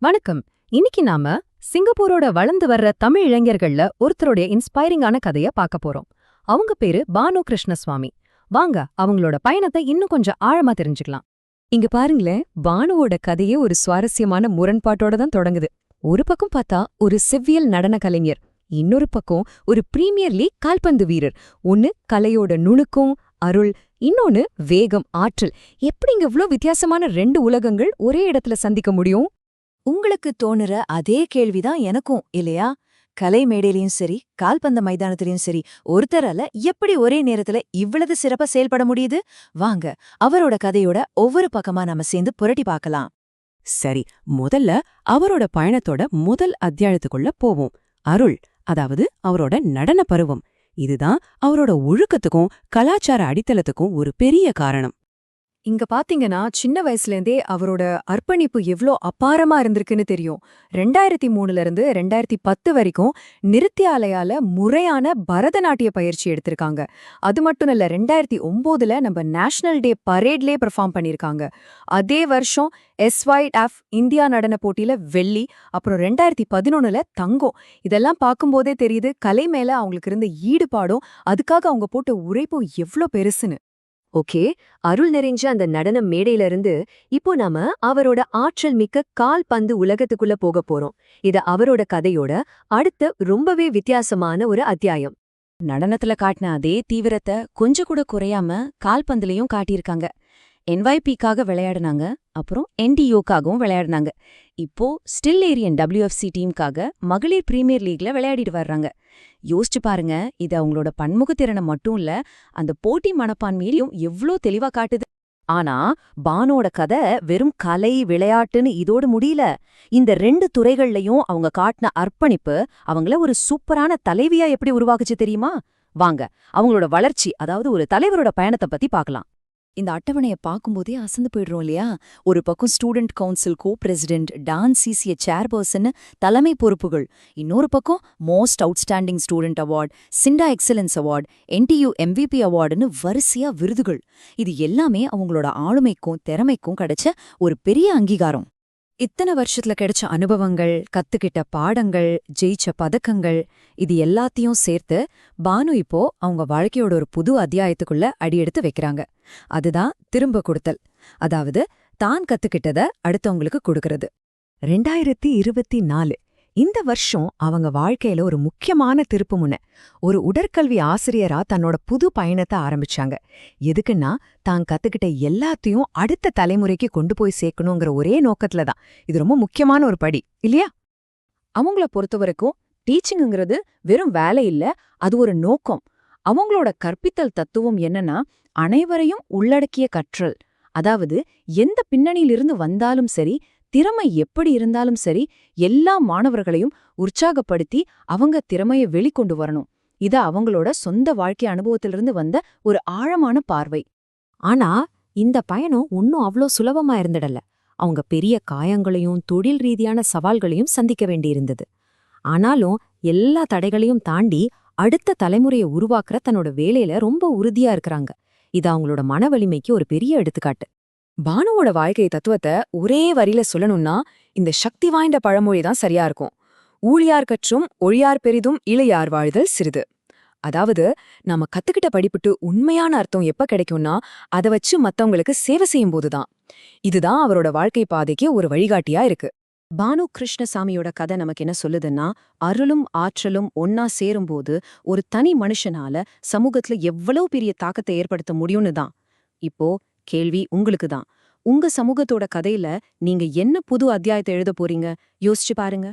வணக்கம். இன்னைக்கு நாம சிங்கப்பூரோட வளர்ந்து வர்ற தமிழ் இளைஞர்கள்ல ஒருத்தருடைய இன்ஸ்பைரிங்கான கதைய பார்க்க போறோம். அவங்க பேரு பானு கிருஷ்ணசுவாமி. வாங்க அவங்களோட பயணத்தை இன்னும் கொஞ்சம் ஆழமா தெரிஞ்சுக்கலாம். இங்க பாருங்களேன் பானுவோட கதையே ஒரு சுவாரஸ்யமான முரண்பாட்டோட தான் தொடங்குது. ஒரு பக்கம் பார்த்தா ஒரு செவ்வியல் நடன கலைஞர் இன்னொரு பக்கம் ஒரு பிரீமியர் லீக் கால்பந்து வீரர். ஒன்னு கலையோட நுணுக்கும் அருள் இன்னொன்னு வேகம் ஆற்றல். எப்படிங்க இவ்வளோ வித்தியாசமான ரெண்டு உலகங்கள் ஒரே இடத்துல சந்திக்க முடியும்? உங்களுக்கு தோணுற அதே கேள்விதான் எனக்கும் இல்லையா? கலை மேடையிலயும் சரி கால்பந்த மைதானத்திலையும் சரி ஒருத்தரால எப்படி ஒரே நேரத்துல இவ்வளவு சிறப்பா செயல்பட முடியுது? வாங்க அவரோட கதையோட ஒவ்வொரு பக்கமா நாம சேர்ந்து புரட்டி பார்க்கலாம். சரி முதல்ல அவரோட பயணத்தோட முதல் அத்தியாயத்துக்குள்ள போவோம். அருள் அதாவது அவரோட நடன பருவம். இதுதான் அவரோட ஒழுக்கத்துக்கும் கலாச்சார அடித்தளத்துக்கும் ஒரு பெரிய காரணம். இங்க பாத்தீங்கன்னா சின்ன வயசுலேருந்தே அவரோட அர்ப்பணிப்பு எவ்ளோ அபாரமா இருந்திருக்குன்னு தெரியும். ரெண்டாயிரத்தி மூணுல இருந்து ரெண்டாயிரத்தி பத்து வரைக்கும் நிருத்தியாலயால முறையான பரதநாட்டிய பயிற்சி எடுத்திருக்காங்க. அது மட்டும் இல்ல ரெண்டாயிரத்தி ஒம்போதுல நம்ம நேஷனல் டே பரேட்லயே பெர்ஃபார்ம் பண்ணிருக்காங்க அதே வருஷம் எஸ்வைட் ஆஃப் இந்தியா நடன போட்டியில வெள்ளி அப்புறம் ரெண்டாயிரத்தி பதினொன்னுல தங்கம். இதெல்லாம் பார்க்கும்போதே தெரியுது கலை மேல அவங்களுக்கு இருந்த ஈடுபாடும் அதுக்காக அவங்க போட்ட உழைப்பும் எவ்ளோ பெருசுன்னு. ஓகே அருள் நிறைஞ்ச அந்த நடன மேடையிலிருந்து இப்போ நாம அவரோட ஆற்றல் மிக்க கால் பந்து உலகத்துக்குள்ள போக போறோம். இது அவரோட கதையோட அடுத்த ரொம்பவே வித்தியாசமான ஒரு அத்தியாயம். நடனத்துல காட்டின அதே தீவிரத்தை கொஞ்சம் கூட குறையாம கால்பந்துலயும் காட்டியிருக்காங்க. என்வைபிக்காக விளையாடினாங்க. அப்புறம் என்டிஓக்காகவும் விளையாடினாங்க. இப்போ ஸ்டில் ஏரியன் டபிள்யூஎஃப்சி டீமுக்காக மகளிர் பிரீமியர் லீக்ல விளையாடிட்டு வர்றாங்க. யோசிச்சு பாருங்க இது அவங்களோட பன்முகத்திறனை மட்டும் இல்ல அந்த போட்டி மனப்பான்மையிலையும் எவ்ளோ தெளிவா காட்டுது. ஆனா பானோட கதை வெறும் கலை விளையாட்டுன்னு இதோடு முடியல. இந்த ரெண்டு துறைகள்லயும் அவங்க காட்டின அர்ப்பணிப்பு அவங்கள ஒரு சூப்பரான தலைவியா எப்படி உருவாக்குச்சு தெரியுமா? வாங்க அவங்களோட வளர்ச்சி அதாவது ஒரு தலைவரோட பயணத்தை பத்தி பார்க்கலாம். இந்த அட்டவணையை பார்க்கும்போதே அசந்து போயிடுறோம் இல்லையா? ஒரு பக்கம் student council co president dance சிசிய chairperson தலைமை பொறுப்புகள். இன்னொரு பக்கம் most outstanding student award SINDA excellence award NTU MVP அவார்டுன்னு வரிசையா விருதுகள். இது எல்லாமே அவங்களோட ஆளுமைக்கும் திறமைக்கும் கிடைச்ச ஒரு பெரிய அங்கீகாரம். இத்தனை வருஷத்துல கிடைச்ச அனுபவங்கள் கத்துக்கிட்ட பாடங்கள் ஜெயிச்ச பதக்கங்கள் இது எல்லாத்தையும் சேர்த்து பானு இப்போ அவங்க வாழ்க்கையோட ஒரு புது அத்தியாயத்துக்குள்ள அடியெடுத்து வைக்கிறாங்க. அதுதான் திரும்ப கொடுத்தல். அதாவது தான் கத்துக்கிட்டத அடுத்தவங்களுக்கு கொடுக்கறது. ரெண்டாயிரத்தி இருபத்தி நாலு இந்த வருஷம் அவங்க வாழ்க்கையில ஒரு முக்கியமான திருப்புமுனை ஒரு உடற்கல்வி ஆசிரியரா தன்னோட புது பயணத்தை ஆரம்பிச்சாங்க. எதுக்குன்னா தான் கத்துக்கிட்ட எல்லாத்தையும் அடுத்த தலைமுறைக்கு கொண்டு போய் சேர்க்கணுங்கிற ஒரே நோக்கத்துல தான். இது ரொம்ப முக்கியமான ஒரு படி இல்லையா? அவங்கள பொறுத்தவரைக்கும் டீச்சிங்கிறது வெறும் வேலை இல்ல அது ஒரு நோக்கம். அவங்களோட கற்பித்தல் தத்துவம் என்னன்னா அனைவரையும் உள்ளடக்கிய கற்றல். அதாவது எந்த பின்னணியிலிருந்து வந்தாலும் சரி திறமை எப்படி இருந்தாலும் சரி எல்லா மாணவர்களையும் உற்சாகப்படுத்தி அவங்க திறமைய வெளிக்கொண்டு வரணும். இது அவங்களோட சொந்த வாழ்க்கை அனுபவத்திலிருந்து வந்த ஒரு ஆழமான பார்வை. ஆனா இந்த பயணம் ஒன்னும் அவ்ளோ சுலபமா இருந்துடல. அவங்க பெரிய காயங்களையும் தொழில் ரீதியான சவால்களையும் சந்திக்க வேண்டியிருந்தது. ஆனாலும் எல்லா தடைகளையும் தாண்டி அடுத்த தலைமுறையை உருவாக்குற தன்னோட வேலையில ரொம்ப உறுதியா இருக்கிறாங்க. இது அவங்களோட மன வலிமைக்கு ஒரு பெரிய எடுத்துக்காட்டு. பானுவோட வாழ்க்கை தத்துவத்தை ஒரே வரியில சொல்லணும்னா இந்த சக்தி வாய்ந்த பழமொழி தான் சரியா இருக்கும். ஊழியார் கற்றும் ஒழியார் பெரிதும் இளையார் வாழ்தல் சிறிது. அதாவது நாம கத்துக்கிட்ட படிப்புட்டு உண்மையான அர்த்தம் எப்ப கிடைக்கும்னா அதை வச்சு மத்தவங்களுக்கு சேவை செய்யும் போதுதான் இதுதான் அவரோட வாழ்க்கை பாதைக்கு ஒரு வழிகாட்டியா இருக்கு. பானு கிருஷ்ணசாமியோட கதை நமக்கு என்ன சொல்லுதுன்னா அருளும் ஆற்றலும் ஒன்னா சேரும்போது ஒரு தனி மனுஷனால சமூகத்துல எவ்வளவு பெரிய தாக்கத்தை ஏற்படுத்த முடியும்னு தான். இப்போ கேள்வி உங்களுக்கு தான். உங்க சமூகத்தோட கதையில நீங்க என்ன புது அத்தியாயத்தை எழுத போறீங்க? யோசிச்சு பாருங்க.